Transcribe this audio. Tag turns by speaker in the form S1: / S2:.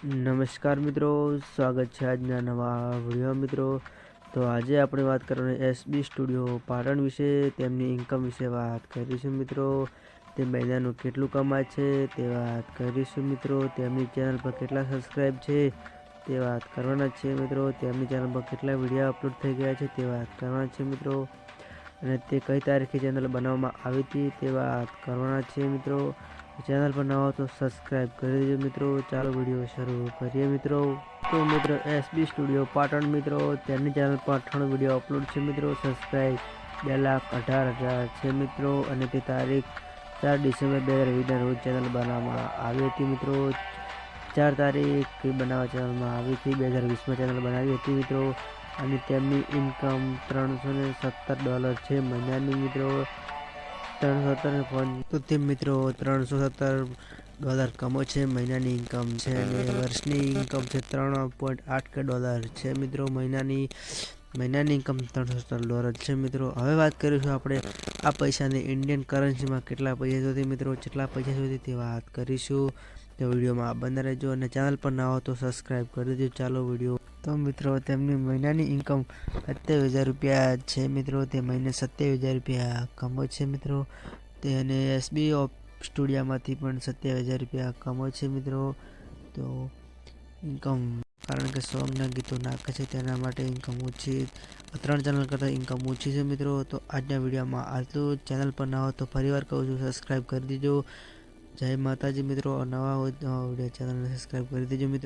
S1: નમસ્કાર મિત્રો, સ્વાગત છે આજના નવા વીડિયો મિત્રો. તો આજે આપણે વાત કરવાની એસબી સ્ટુડિયો પાટણ વિશે, તેમની ઇન્કમ વિશે વાત કરીશું મિત્રો. તે મહિનાનું કેટલું કમાય છે તે વાત કરીશું મિત્રો. તેમની ચેનલ પર કેટલા સબસ્ક્રાઈબ છે તે વાત કરવાના છે મિત્રો. તેમની ચેનલ પર કેટલા વીડિયો અપલોડ થઈ ગયા છે તે વાત કરવાના છે મિત્રો. અને તે કઈ તારીખે ચેનલ બનાવવામાં આવી હતી તે વાત કરવાના છે મિત્રો. ચેનલ પર નવા તો સબસ્ક્રાઈબ કરી દેજો મિત્રો. ચાલો વીડિયો શરૂ કરીએ મિત્રો. તો મિત્રો એસબી સ્ટુડિયો પાટણ મિત્રો, તેમની ચેનલ પર અઠણ વીડિયો અપલોડ છે મિત્રો. સબસ્ક્રાઈબ બે લાખ અઢાર હજાર છે મિત્રો. અને તે તારીખ ચાર ડિસેમ્બર બે હજાર વીસના રોજ ચેનલ બનાવવામાં આવી હતી મિત્રો. ચાર તારીખ બનાવવા ચેનલમાં આવી હતી. બે હજાર વીસમાં ચેનલ બનાવી હતી મિત્રો. અને તેમની ઇન્કમ ત્રણસો ને સત્તર ડોલર છે મહિનાની મિત્રો. ત્રણસો સત્તર ફોન. મિત્રો ત્રણસો સત્તર ડોલર કમો છે મહિનાની ઇન્કમ છે અને વર્ષની ઇન્કમ છે ત્રણ પોઈન્ટ આઠ કે ડોલર છે મિત્રો મહિનાની. મહિનાની ઇન્કમ ત્રણસો ડોલર છે મિત્રો. હવે વાત કરીશું આપણે આ પૈસાની ઇન્ડિયન કરન્સીમાં કેટલા પૈસા સુધી મિત્રો? કેટલા પૈસા સુધી તે વાત કરીશું. તો વિડીયોમાં બંધ રહેજો અને ચેનલ પર ના હો તો સબસ્ક્રાઈબ કરી દેજો. ચાલો વીડિયો. તો મિત્રો, તેમની મહિનાની ઇન્કમ સત્યાવીસ હજાર રૂપિયા છે મિત્રો. તે મહિને સત્યાવીસ હજાર રૂપિયા કમો છે મિત્રો. તે અને એસબી ઓફ સ્ટુડિયામાંથી પણ સત્યાવીસ હજાર રૂપિયા કમો છે મિત્રો. તો ઇન્કમ કારણ કે સોંગના ગીતો નાખે છે તેના માટે ઇન્કમ ઓછી ત્રણ ચેનલ કરતાં ઇન્કમ ઓછી છે મિત્રો. તો આજના વિડીયોમાં આટલું ચેનલ પર ના હો તો ફરીવાર કહું છું સબસ્ક્રાઈબ કરી દેજો. જય માતાજી મિત્રો. નવા હોય તો વીડિયો ચેનલને સબસ્ક્રાઈબ કરી દેજો મિત્રો.